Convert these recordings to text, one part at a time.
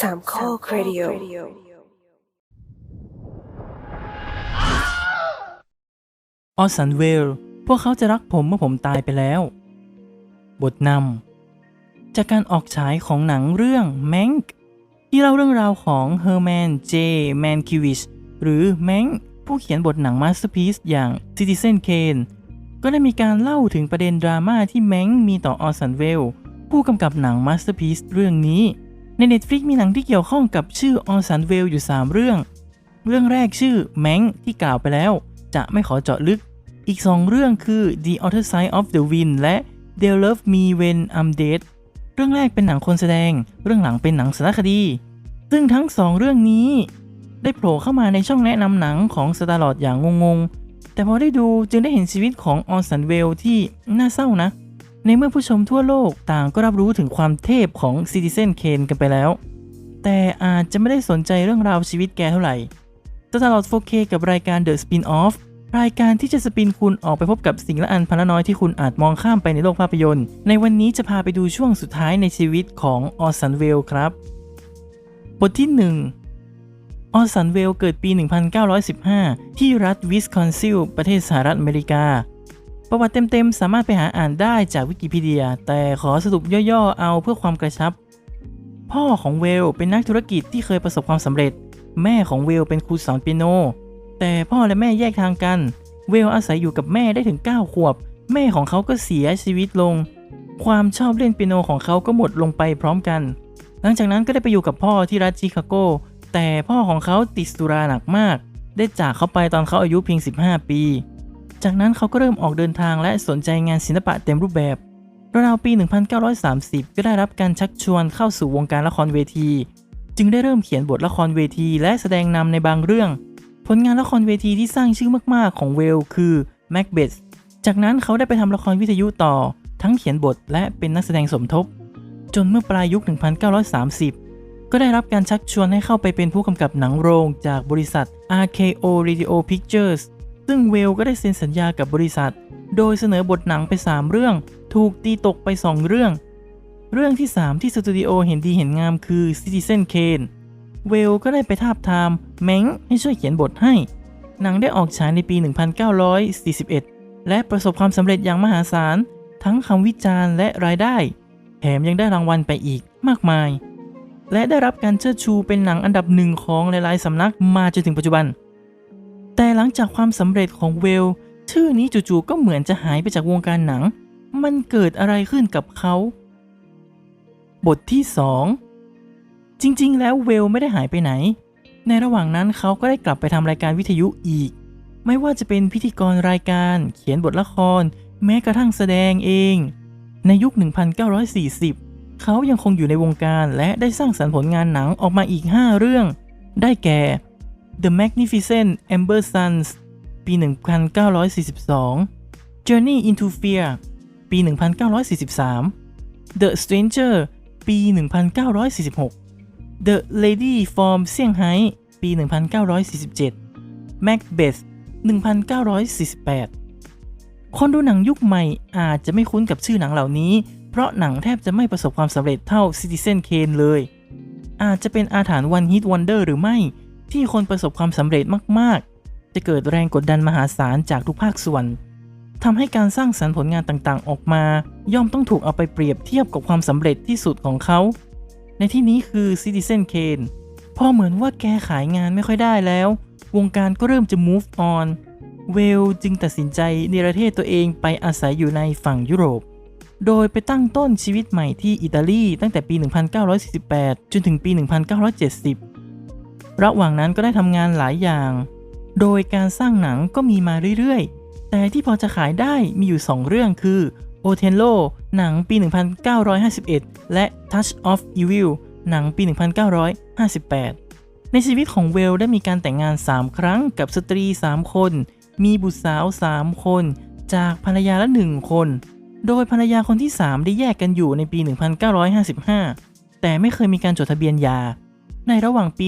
สามข้อครดิโอออสันเวล พวกเขาจะรักผมเมื่อผมตายไปแล้ว บทนำ จากการออกฉายของหนังเรื่องแมงที่เล่าเรื่องราวของเฮอร์แมน เจ แมนคิวิช หรือแมงผู้เขียนบทหนังมาสเตอร์พีซอย่าง Citizen Kane ก็ได้มีการเล่าถึงประเด็นดราม่าที่แมงมีต่อออสันเวล ผู้กำกับหนังมาสเตอร์พีซเรื่องนี้ ใน Netflix มีหนังที่เกี่ยวข้องกับชื่อออสันเวลอยู่ 3 เรื่อง เรื่องแรกชื่อแมงที่กล่าวไปแล้ว จะไม่ขอเจาะลึก อีก 2 เรื่องคือ The Other Side of the Wind และ They Love Me When I'm Dead เรื่องแรกเป็นหนังคนแสดง เรื่องหลังเป็นหนังสารคดี ซึ่งทั้ง 2 เรื่องนี้ ได้โผล่เข้ามาในช่องแนะนำหนังของสตาร์ลอดอย่างงงๆ แต่พอได้ดูจึงได้เห็นชีวิตของออสันเวลที่น่าเศร้านะ ในเมื่อผู้ชมทั่วโลกต่างก็รับรู้ถึงความเทพของ Citizen Kane กันไปแล้ว แต่อาจจะไม่ได้สนใจเรื่องราวชีวิตแกเท่าไหร่ตลอด 4K กับรายการ The Spin-off รายการที่จะสปินคุณออกไปพบกับสิ่งละอันพันละน้อยที่คุณอาจมองข้ามไปในโลกภาพยนตร์ ในวันนี้จะพาไปดูช่วงสุดท้ายในชีวิตของออสันเวลครับ บทที่ 1 ออสันเวลเกิดปี 1915 ที่รัฐวิสคอนซิลประเทศสหรัฐอเมริกา ประวัติเต็มๆ สามารถไปหาอ่านได้จากวิกิพีเดีย แต่ขอสรุปย่อๆ เอาเพื่อความกระชับ พ่อของเวลเป็นนักธุรกิจที่เคยประสบความสำเร็จ แม่ของเวลเป็นครูสอนเปียโน แต่พ่อและแม่แยกทางกัน เวลอาศัยอยู่กับแม่ได้ถึง 9 ขวบ แม่ของเขาก็เสียชีวิตลง ความชอบเล่นเปียโนของเขาก็หมดลงไปพร้อมกัน หลังจากนั้นก็ได้ไปอยู่กับพ่อที่รัฐชิคาโก แต่พ่อของเขาติดสุราหนักมาก ได้จากเขาไปตอนเขาอายุเพียง 15 ปี จากนั้นเขาก็เริ่มออกเดินทางและสนใจงานศิลปะเต็มรูปแบบราวๆปี 1930 ก็ได้รับการชักชวนเข้าสู่วงการละครเวที จึงได้เริ่มเขียนบทละครเวทีและแสดงนำในบางเรื่อง ผลงานละครเวทีที่สร้างชื่อมากๆของเวลคือ Macbeth จากนั้นเขาได้ไปทำละครวิทยุต่อ ทั้งเขียนบทและเป็นนักแสดงสมทบ จนเมื่อปลายยุค 1930 ก็ได้รับการชักชวนให้เข้าไปเป็นผู้กำกับหนังโรงจากบริษัท RKO Radio Pictures ซึ่งเวลก็ได้เซ็นสัญญากับบริษัท โดยเสนอบทหนังไป 3 เรื่อง ถูกตีตกไป 2 เรื่อง เรื่องที่ 3 ที่สตูดิโอเห็นดีเห็นงามคือ Citizen Kane เวลก็ได้ไปทาบทามแมงให้ช่วยเขียนบทให้ หนังได้ออกฉายในปี 1941 และประสบความสำเร็จอย่างมหาศาล ทั้งคำวิจารณ์และรายได้ แถมยังได้รางวัลไปอีกมากมาย และได้รับการเชิดชูเป็นหนังอันดับหนึ่งของหลายๆสำนักมาจนถึงปัจจุบัน แต่หลังจากความสำเร็จของเวล ชื่อนี้จู่ๆก็เหมือนจะหายไปจากวงการหนัง มันเกิดอะไรขึ้นกับเขา บทที่ 2 จริง ๆ แล้วเวลไม่ได้หายไปไหน ในระหว่างนั้นเขาก็ได้กลับไปทำรายการวิทยุอีก ไม่ว่าจะเป็นพิธีกรรายการ เขียนบทละคร แม้กระทั่งแสดงเอง ในยุค 1940เขายังคงอยู่ในวงการและได้สร้างสรรค์ผลงานหนังออกมาอีก 5 เรื่อง ได้แก่ The Magnificent Amber Sons ปี 1942 Journey into Fear ปี 1943 The Stranger ปี 1946 The Lady from Shanghai ปี 1947 Macbeth 1948 คนดูหนังยุคใหม่อาจจะไม่คุ้นกับชื่อหนังเหล่านี้ เพราะหนังแทบจะไม่ประสบความสำเร็จเท่า Citizen Kane เลย อาจจะเป็นอาถรรพ์ One Hit Wonder หรือไม่ ที่คนประสบความสำเร็จมากๆ จะเกิดแรงกดดันมหาศาลจากทุกภาคส่วนทำให้การสร้างสรรค์ผลงานต่างๆ ออกมา ย่อมต้องถูกเอาไปเปรียบเทียบกับความสำเร็จที่สุดของเขา ในที่นี้คือ Citizen Kane พอเหมือนว่าแกขายงานไม่ค่อยได้แล้ว วงการก็เริ่มจะ move on เวลจึงตัดสินใจเนรเทศตัวเองไปอาศัยอยู่ในฝั่งยุโรป โดยไปตั้งต้นชีวิตใหม่ที่อิตาลีตั้งแต่ปี 1948 จนถึงปี 1970 ระหว่างนั้นก็ได้ทำงานหลายอย่าง โดยการสร้างหนังก็มีมาเรื่อยๆ แต่ที่พอจะขายได้มีอยู่ 2 เรื่องคือ o t e l l o หนังปี 1951 และ Touch of Evil หนังปี 1958 ในชีวิตของเวลได้มีการแต่งงาน 3 ครั้งกับสตรี 3 คน มีบุตรสาว 3 คน จากภรรยาละ 1 คน โดยภรรยาคนที่ 3 ได้แยกกันอยู่ในปี 1955 แต่ไม่เคยมีการจดทะเบียนหย่า ในระหว่างปี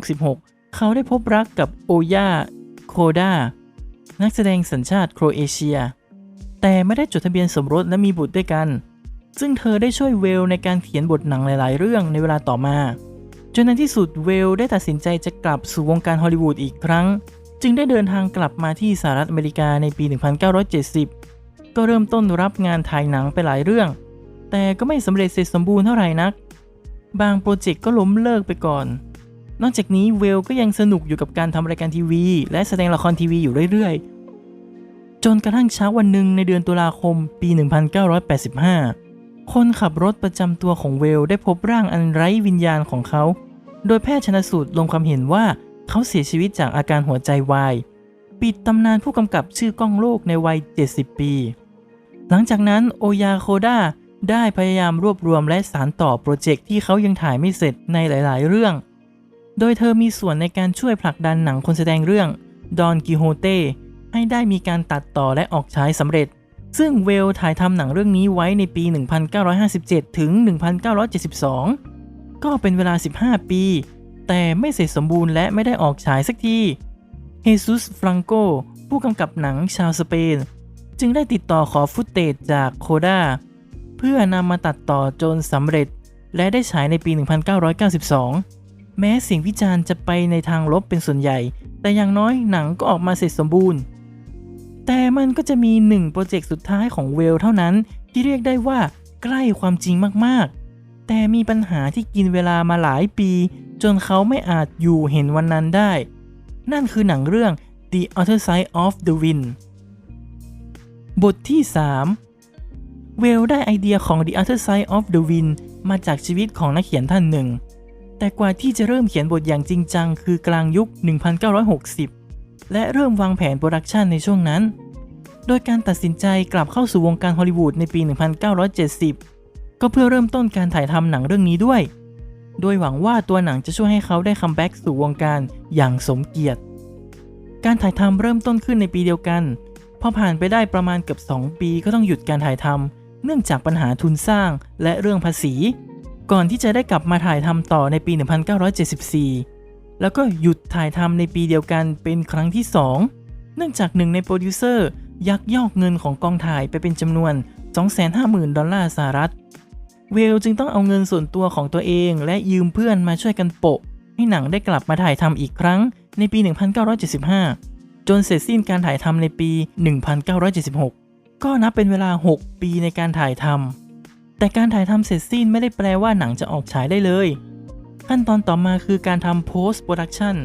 1966 เขาได้พบรักกับโอยาโคดา นักแสดงสัญชาติโครเอเชีย แต่ไม่ได้จดทะเบียนสมรสและมีบุตรด้วยกัน ซึ่งเธอได้ช่วยเวลในการเขียนบทหนังหลาย ๆ เรื่องในเวลาต่อมา จนในที่สุดเวลได้ตัดสินใจจะกลับสู่วงการฮอลลีวูดอีกครั้ง จึงได้เดินทางกลับมาที่สหรัฐอเมริกาในปี 1970 ก็เริ่มต้นรับงานถ่ายหนังไปหลายเรื่อง แต่ก็ไม่สำเร็จเสร็จสมบูรณ์เท่าไหร่นัก บางโปรเจกต์ก็ล้มเลิกไปก่อน นอกจากนี้เวลก็ยังสนุกอยู่กับการทำรายการทีวี และแสดงละครทีวีอยู่เรื่อยๆ จนกระทั่งเช้าวันหนึ่งในเดือนตุลาคมปี 1985 คนขับรถประจำตัวของเวลได้พบร่างอันไร้วิญญาณของเขา โดยแพทย์ชนสูตรลงความเห็นว่าเขาเสียชีวิตจากอาการหัวใจวายปิดตำนานผู้กำกับชื่อกล้องโลกในวัย 70 ปี หลังจากนั้นโอยาโคดา ได้พยายามรวบรวมและสานต่อโปรเจกต์ที่เขายังถ่ายไม่เสร็จในหลาย ๆ เรื่อง โดยเธอมีส่วนในการช่วยผลักดันหนังคนแสดงเรื่องดอนกิโฮเต้ให้ได้มีการตัดต่อและออกฉายสำเร็จ ซึ่งเวลถ่ายทำหนังเรื่องนี้ไว้ในปี 1957 ถึง 1972 ก็เป็นเวลา 15 ปี แต่ไม่เสร็จสมบูรณ์และไม่ได้ออกฉายสักทีเฮซุสฟรังโกผู้กำกับหนังชาวสเปน จึงได้ติดต่อขอฟุตเตจจากโคดา เพื่อนำมาตัดต่อจนสำเร็จ และได้ฉายในปี 1992 แม้เสียงวิจารณ์จะไปในทางลบเป็นส่วนใหญ่ แต่อย่างน้อยหนังก็ออกมาเสร็จสมบูรณ์ แต่มันก็จะมีหนึ่งโปรเจกต์สุดท้ายของเวลเท่านั้น ที่เรียกได้ว่าใกล้ความจริงมากๆ แต่มีปัญหาที่กินเวลามาหลายปี จนเขาไม่อาจอยู่เห็นวันนั้นได้ นั่นคือหนังเรื่อง The Other Side of the Wind บทที่ 3 เวลได้ไอเดียของ The Other Side of the Wind มาจากชีวิตของนักเขียนท่านหนึ่ง แต่กว่าที่จะเริ่มเขียนบทอย่างจริงจังคือกลางยุค 1960 และเริ่มวางแผนโปรดักชันในช่วงนั้น โดยการตัดสินใจกลับเข้าสู่วงการฮอลลีวูดในปี 1970 ก็เพื่อเริ่มต้นการถ่ายทำหนังเรื่องนี้ด้วย โดยหวังว่าตัวหนังจะช่วยให้เขาได้คัมแบ็กสู่วงการอย่างสมเกียรติ การถ่ายทำเริ่มต้นขึ้นในปีเดียวกัน พอผ่านไปได้ประมาณเกือบ2 ปีก็ต้องหยุดการถ่ายทำ เนื่องจากปัญหาทุนสร้างและเรื่องภาษี ก่อนที่จะได้กลับมาถ่ายทำต่อในปี 1974 แล้วก็หยุดถ่ายทำในปีเดียวกันเป็นครั้งที่ 2 เนื่องจากหนึ่งในโปรดิวเซอร์ยักยอกเงินของกองถ่ายไปเป็นจำนวน 250,000 ดอลลาร์สหรัฐ เวลจึงต้องเอาเงินส่วนตัวของตัวเองและยืมเพื่อนมาช่วยกันโปะ ให้หนังได้กลับมาถ่ายทำอีกครั้งในปี 1975 จนเสร็จสิ้นการถ่ายทำในปี 1976 ก็นับเป็นเวลา 6 ปีในการถ่ายทำแต่การถ่ายทำเสร็จสิ้นไม่ได้แปลว่าหนังจะออกฉายได้เลย ขั้นตอนต่อมาคือการทำ post production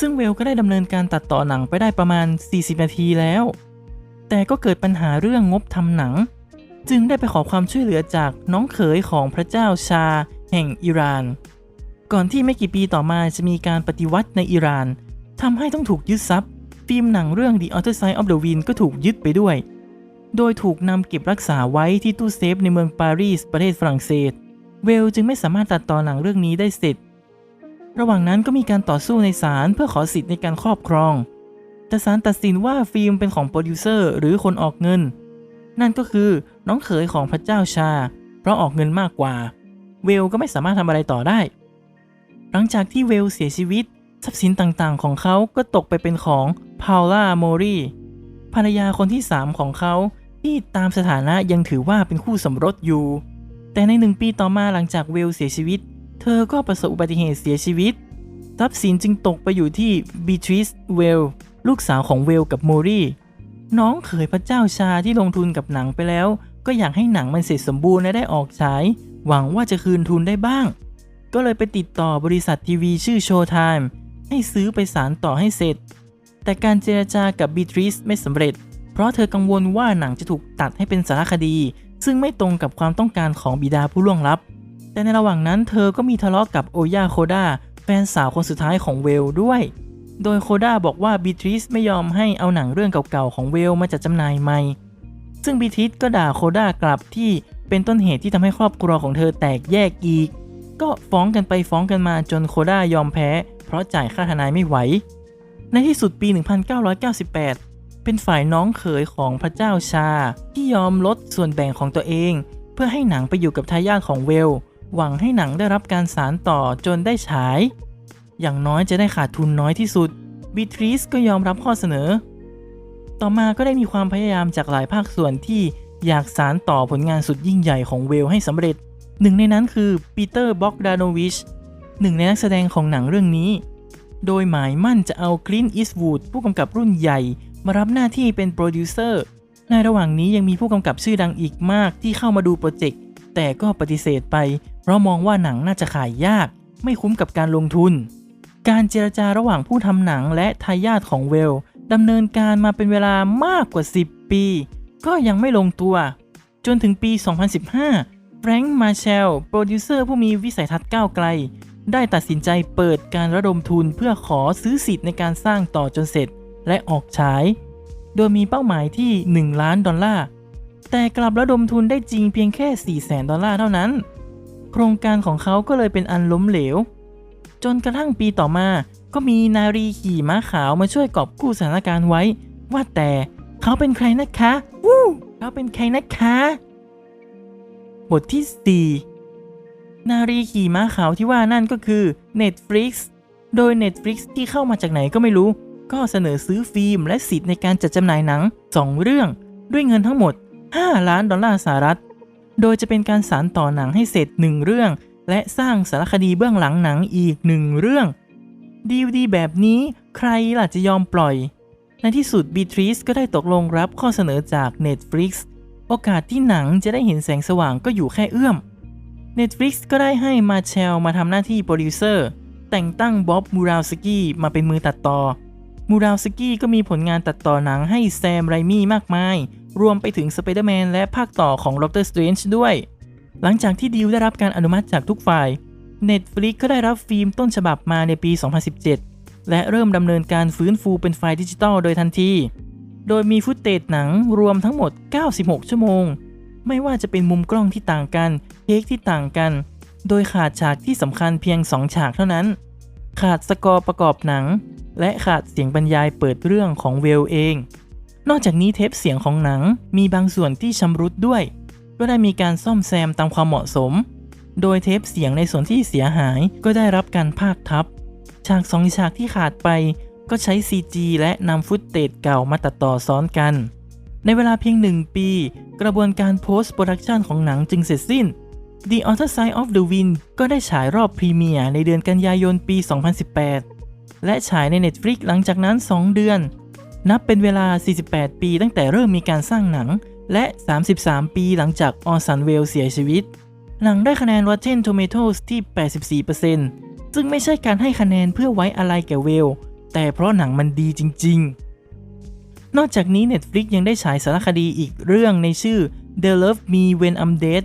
ซึ่งเวลก็ได้ดำเนินการตัดต่อหนังไปได้ประมาณ 40 นาทีแล้ว แต่ก็เกิดปัญหาเรื่องงบทำหนัง จึงได้ไปขอความช่วยเหลือจากน้องเขยของพระเจ้าชา แห่งอิหร่าน ก่อนที่ไม่กี่ปีต่อมาจะมีการปฏิวัติในอิหร่านทำให้ต้องถูกยึดทรัพย์ฟิล์มหนังเรื่อง The Other Side of the Wind ก็ถูกยึดไปด้วย โดยถูกนำเก็บรักษาไว้ที่ตู้เซฟในเมืองปารีสประเทศฝรั่งเศส เวลจึงไม่สามารถตัดต่อหนังเรื่องนี้ได้เสร็จ ระหว่างนั้นก็มีการต่อสู้ในศาลเพื่อขอสิทธิ์ในการครอบครอง แต่ศาลตัดสินว่าฟิล์มเป็นของโปรดิวเซอร์หรือคนออกเงิน นั่นก็คือน้องเขยของพระเจ้าชา เพราะออกเงินมากกว่า เวลก็ไม่สามารถทำอะไรต่อได้ หลังจากที่เวลเสียชีวิต ทรัพย์สินต่างๆ ของเขาก็ตกไปเป็นของพาวล่าโมรีภรรยาคนที่ 3 ของเขา ที่ตามสถานะยังถือว่าเป็นคู่สมรสอยู่ แต่ในหนึ่งปีต่อมาหลังจากเวลเสียชีวิต เธอก็ประสบอุบัติเหตุเสียชีวิต ทรัพย์สินจึงตกไปอยู่ที่บีทริสเวลลูกสาวของเวลกับโมรีน้องเขยพระเจ้าชาที่ลงทุนกับหนังไปแล้ว ก็อยากให้หนังมันเสร็จสมบูรณ์และได้ออกฉาย หวังว่าจะคืนทุนได้บ้าง ก็เลยไปติดต่อบริษัททีวีชื่อ Showtime ให้ซื้อไปสารต่อให้เสร็จ แต่การเจรจากับบีทริสไม่สำเร็จ เพราะเธอกังวลว่าหนังจะถูกตัดให้เป็นสารคดี ซึ่งไม่ตรงกับความต้องการของบิดาผู้ล่วงลับ แต่ในระหว่างนั้นเธอก็มีทะเลาะกับโอยาโคดาแฟนสาวคนสุดท้ายของเวลด้วย โดยโคดาบอกว่าบีทริสไม่ยอมให้เอาหนังเรื่องเก่าๆของเวลมาจัดจำหน่ายใหม่ ซึ่งบีทริสก็ด่าโคดากลับที่เป็นต้นเหตุที่ทำให้ครอบครัวของเธอแตกแยกอีก ก็ฟ้องกันไปฟ้องกันมาจนโคดายอมแพ้ เพราะจ่ายค่าทนายไม่ไหว ในที่สุดปี 1998 เป็นฝ่ายน้องเขยของพระเจ้าชา ที่ยอมลดส่วนแบ่งของตัวเอง เพื่อให้หนังไปอยู่กับทายาทของเวล หวังให้หนังได้รับการสานต่อจนได้ฉาย อย่างน้อยจะได้ขาดทุนน้อยที่สุดบีทริสก็ยอมรับข้อเสนอ ต่อมาก็ได้มีความพยายามจากหลายภาคส่วนที่อยากสานต่อผลงานสุดยิ่งใหญ่ของเวลให้สำเร็จ หนึ่งในนั้นคือปีเตอร์บ็อกดานวิชหนึ่งในนักแสดงของหนังเรื่องนี้ โดยหมายมั่นจะเอาคลินอีสต์วูดผู้กำกับรุ่นใหญ่ มารับหน้าที่เป็นโปรดิวเซอร์ในระหว่างนี้ยังมีผู้กำกับชื่อดังอีกมากที่เข้ามาดูโปรเจกต์แต่ก็ปฏิเสธไป เพราะมองว่าหนังน่าจะขายยาก ไม่คุ้มกับการลงทุน การเจรจาระหว่างผู้ทำหนังและทายาทของเวลดำเนินการมาเป็นเวลามากกว่า 10 ปี ก็ยังไม่ลงตัว จนถึงปี 2015 แฟรงค์มาเชลโปรดิวเซอร์ผู้มีวิสัยทัศน์ก้าวไกล ได้ตัดสินใจเปิดการระดมทุนเพื่อขอซื้อสิทธิ์ในการสร้างต่อจนเสร็จ และออกฉาย โดยมีเป้าหมายที่ 1 ล้านดอลลาร์ แต่กลับระดมทุนได้จริงเพียงแค่4แสนดอลลาร์เท่านั้น โครงการของเขาก็เลยเป็นอันล้มเหลว จนกระทั่งปีต่อมา ก็มีนารีขี่ม้าขาวมาช่วยกอบกู้สถานการณ์ไว้ ว่าแต่เขาเป็นใครนะคะวู้เขาเป็นใครนะคะ บทที่ 4 นารีขี่ม้าขาวที่ว่านั่นก็คือ Netflix โดย Netflix ที่เข้ามาจากไหนก็ไม่รู้ ก็เสนอซื้อฟิล์มและสิทธิ์ในการจัดจำหน่ายหนัง 2 เรื่อง ด้วยเงินทั้งหมด 5 ล้านดอลลาร์สหรัฐ โดยจะเป็นการสานต่อหนังให้เสร็จ 1 เรื่อง และสร้างสารคดีเบื้องหลังหนังอีก 1 เรื่องดีวดีแบบนี้ใครล่ะจะยอมปล่อย ในที่สุดบีทริสก็ได้ตกลงรับข้อเสนอจาก Netflix โอกาสที่หนังจะได้เห็นแสงสว่างก็อยู่แค่เอื้อม Netflix ก็ได้ให้มาเชลมาทำหน้าที่โปรดิวเซอร์ แต่งตั้งบ๊อบมูราลสกี้มาเป็นมือตัดต่อ มูราลสกี้ก็มีผลงานตัดต่อหนังให้แซมไรมี่มากมาย รวมไปถึงสไปเดอร์แมนและภาคต่อของด็อกเตอร์สเตรนจ์ด้วย หลังจากที่ดีลได้รับการอนุมัติจากทุกฝ่าย Netflix ก็ได้รับฟิล์มต้นฉบับมาในปี 2017 และเริ่มดำเนินการฟื้นฟูเป็นไฟล์ดิจิตอลโดยทันที โดยมีฟุตเตจหนังรวมทั้งหมด 96 ชั่วโมง ไม่ว่าจะเป็นมุมกล้องที่ต่างกันเทคที่ต่างกัน โดยขาดฉากที่สำคัญเพียง 2 ฉากเท่านั้น ขาดสกอร์ประกอบหนัง และขาดเสียงบรรยายเปิดเรื่องของเวลเอง นอกจากนี้เทปเสียงของหนังมีบางส่วนที่ชำรุดด้วย ก็ได้มีการซ่อมแซมตามความเหมาะสม โดยเทปเสียงในส่วนที่เสียหายก็ได้รับการพากทับ ฉากสองฉากที่ขาดไปก็ใช้ CG และนำฟุตเตจเก่ามาตัดต่อซ้อนกัน ในเวลาเพียงหนึ่งปี กระบวนการ post production ของหนังจึงเสร็จสิ้น The Other Side of the Wind ก็ได้ฉายรอบพรีเมียร์ในเดือนกันยายนปี 2018 และฉายใน Netflix หลังจากนั้น 2 เดือน นับเป็นเวลา 48 ปีตั้งแต่เริ่มมีการสร้างหนัง และ 33 ปีหลังจากออสันเวลเสียชีวิต หนังได้คะแนน Rotten Tomatoes ที่ 84%ซึ่งไม่ใช่การให้คะแนนเพื่อไว้อะไรแก่เวล แต่เพราะหนังมันดีจริง ๆ นอกจากนี้ Netflix ยังได้ฉายสารคดีอีกเรื่องในชื่อ The Love Me When I'm Dead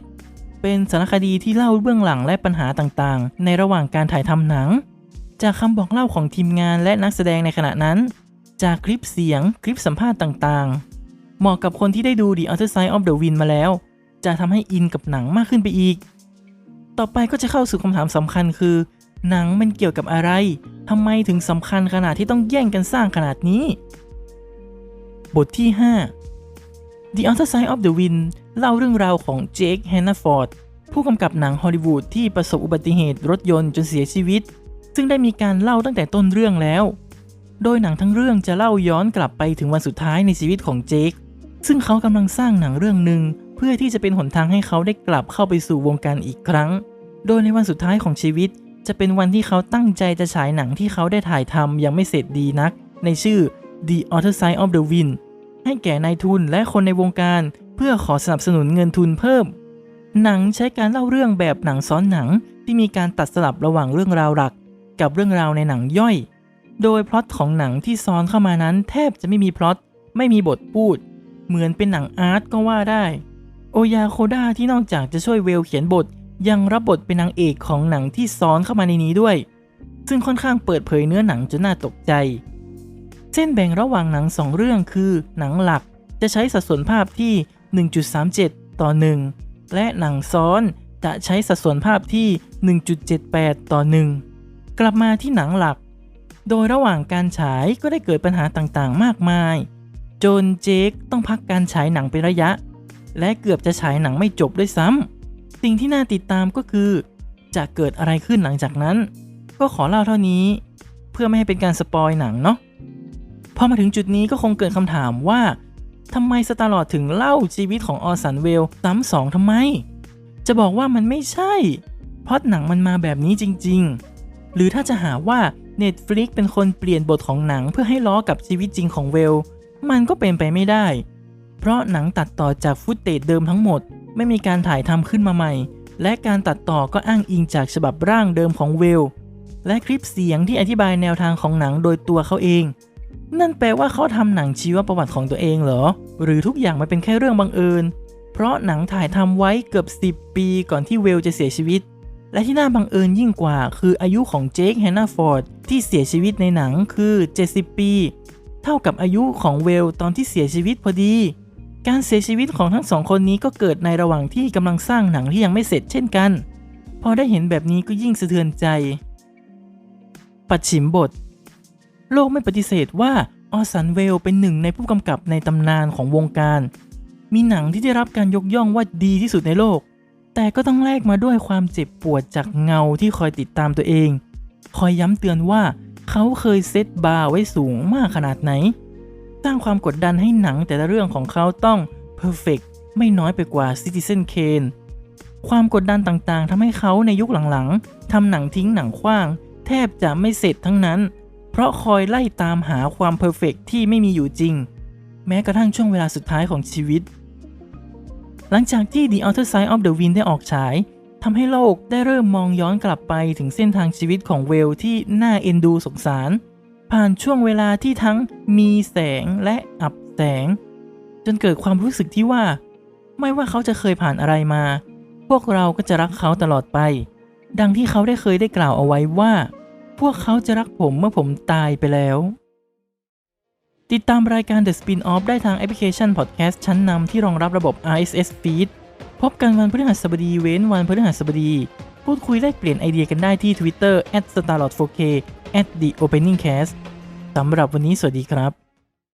เป็นสารคดีที่เล่าเบื้องหลังและปัญหาต่างๆ ในระหว่างการถ่ายทำหนัง จากคำบอกเล่าของทีมงานและนักแสดงในขณะนั้น จากคลิปเสียงคลิปสัมภาษณ์ต่างๆ เหมาะกับคนที่ได้ดู The Other Side of the Wind มาแล้ว จะทำให้อินกับหนังมากขึ้นไปอีก ต่อไปก็จะเข้าสู่คำถามสำคัญคือ หนังมันเกี่ยวกับอะไรทำไมถึงสำคัญขนาดที่ต้องแย่งกันสร้างขนาดนี้ บทที่ 5 The Other Side of the Wind เล่าเรื่องราวของเจคแฮนนาฟอร์ดผู้กำกับหนังฮอลลีวูดที่ประสบอุบัติเหตุรถยนต์จนเสียชีวิต ซึ่งได้มีการเล่าตั้งแต่ต้นเรื่องแล้ว โดยหนังทั้งเรื่องจะเล่าย้อนกลับไปถึงวันสุดท้ายในชีวิตของเจค ซึ่งเขากำลังสร้างหนังเรื่องหนึ่งเพื่อที่จะเป็นหนทางให้เขาได้กลับเข้าไปสู่วงการอีกครั้ง โดยในวันสุดท้ายของชีวิต จะเป็นวันที่เขาตั้งใจจะฉายหนังที่เขาได้ถ่ายทำยังไม่เสร็จดีนัก ในชื่อ The Other Side of the Wind ให้แก่นายทุนและคนในวงการเพื่อขอสนับสนุนเงินทุนเพิ่ม หนังใช้การเล่าเรื่องแบบหนังซ้อนหนังที่มีการตัดสลับระหว่างเรื่องราวหลัก กับเรื่องราวในหนังย่อย โดยพล็อตของหนังที่ซ้อนเข้ามานั้น แทบจะไม่มีพล็อตไม่มีบทพูด เหมือนเป็นหนังอาร์ตก็ว่าได้ โอยาโคด้าที่นอกจากจะช่วยเวลเขียนบท ยังรับบทเป็นนางเอกของหนังที่ซ้อนเข้ามาในนี้ด้วย ซึ่งค่อนข้างเปิดเผยเนื้อหนังจนน่าตกใจ เส้นแบ่งระหว่างหนังสองเรื่องคือ หนังหลักจะใช้สัดส่วนภาพที่ 1.37 ต่อ 1 และหนังซ้อนจะใช้สัดส่วนภาพที่ 1.78 ต่อ 1 กลับมาที่หนังหลัก โดยระหว่างการฉายก็ได้เกิดปัญหาต่างๆ มากมาย จนเจคต้องพักการฉายหนังเป็นระยะ และเกือบจะฉายหนังไม่จบด้วยซ้ำสิ่งที่น่าติดตามก็คือ จะเกิดอะไรขึ้นหลังจากนั้น ก็ขอเล่าเท่านี้ เพื่อไม่ให้เป็นการสปอยหนังเนาะพอมาถึงจุดนี้ก็คงเกิดคำถามว่าทำไมสตาร์ลอดถึงเล่าชีวิตของออสันเวลซ้ำสองทำไม จะบอกว่ามันไม่ใช่เพราะหนังมันมาแบบนี้จริง ๆ หรือถ้าจะหาว่า Netflix เป็นคนเปลี่ยนบทของหนังเพื่อให้ล้อกับชีวิตจริงของเวล มันก็เป็นไปไม่ได้ เพราะหนังตัดต่อจากฟุตเตจเดิมทั้งหมด ไม่มีการถ่ายทำขึ้นมาใหม่ และการตัดต่อก็อ้างอิงจากฉบับร่างเดิมของเวล และคลิปเสียงที่อธิบายแนวทางของหนังโดยตัวเขาเอง นั่นแปลว่าเขาทำหนังชีวประวัติของตัวเองเหรอ หรือทุกอย่างมันเป็นแค่เรื่องบังเอิญ เพราะหนังถ่ายทำไว้เกือบ 10 ปีก่อนที่เวลจะเสียชีวิต และที่น่าบังเอิญยิ่งกว่าคืออายุของเจคแฮนนาฟอร์ดที่เสียชีวิตในหนังคือ 70 ปี เท่ากับอายุของเวลตอนที่เสียชีวิตพอดี การเสียชีวิตของทั้งสองคนนี้ก็เกิดในระหว่างที่กำลังสร้างหนังที่ยังไม่เสร็จเช่นกัน พอได้เห็นแบบนี้ก็ยิ่งสะเทือนใจ ปัดฉิมบท โลกไม่ปฏิเสธว่าออสันเวลเป็นหนึ่งในผู้กำกับในตำนานของวงการ มีหนังที่ได้รับการยกย่องว่าดีที่สุดในโลก แต่ก็ต้องแลกมาด้วยความเจ็บปวดจากเงาที่คอยติดตามตัวเอง คอยย้ำเตือนว่าเขาเคยเซตบาร์ไว้สูงมากขนาดไหน สร้างความกดดันให้หนังแต่ละเรื่องของเขาต้องเพอร์เฟกไม่น้อยไปกว่า Citizen Kane ความกดดันต่างๆทำให้เขาในยุคหลังๆทำหนังทิ้งหนังขว้าง แทบจะไม่เสร็จทั้งนั้น เพราะคอยไล่ตามหาความเพอร์เฟกที่ไม่มีอยู่จริง แม้กระทั่งช่วงเวลาสุดท้ายของชีวิต หลังจากที่ The Outer Side of the Wind ได้ออกฉายทำให้โลกได้เริ่มมองย้อนกลับไปถึงเส้นทางชีวิตของเวลที่น่าเอ็นดูสงสาร ผ่านช่วงเวลาที่ทั้งมีแสงและอับแสง จนเกิดความรู้สึกที่ว่า ไม่ว่าเขาจะเคยผ่านอะไรมา พวกเราก็จะรักเขาตลอดไป ดังที่เขาได้เคยได้กล่าวเอาไว้ว่า พวกเขาจะรักผมเมื่อผมตายไปแล้ว ติดตามรายการ The Spin-off ได้ทางแอปพลิเคชันพอดแคสต์ชั้นนำที่รองรับระบบ RSS Feed พบกันวันพฤหัสบดีเว้นวันพฤหัสบดี พูดคุยแลกเปลี่ยนไอเดียกันได้ที่ Twitter @starlord4k @theopeningcast สำหรับวันนี้สวัสดีครับ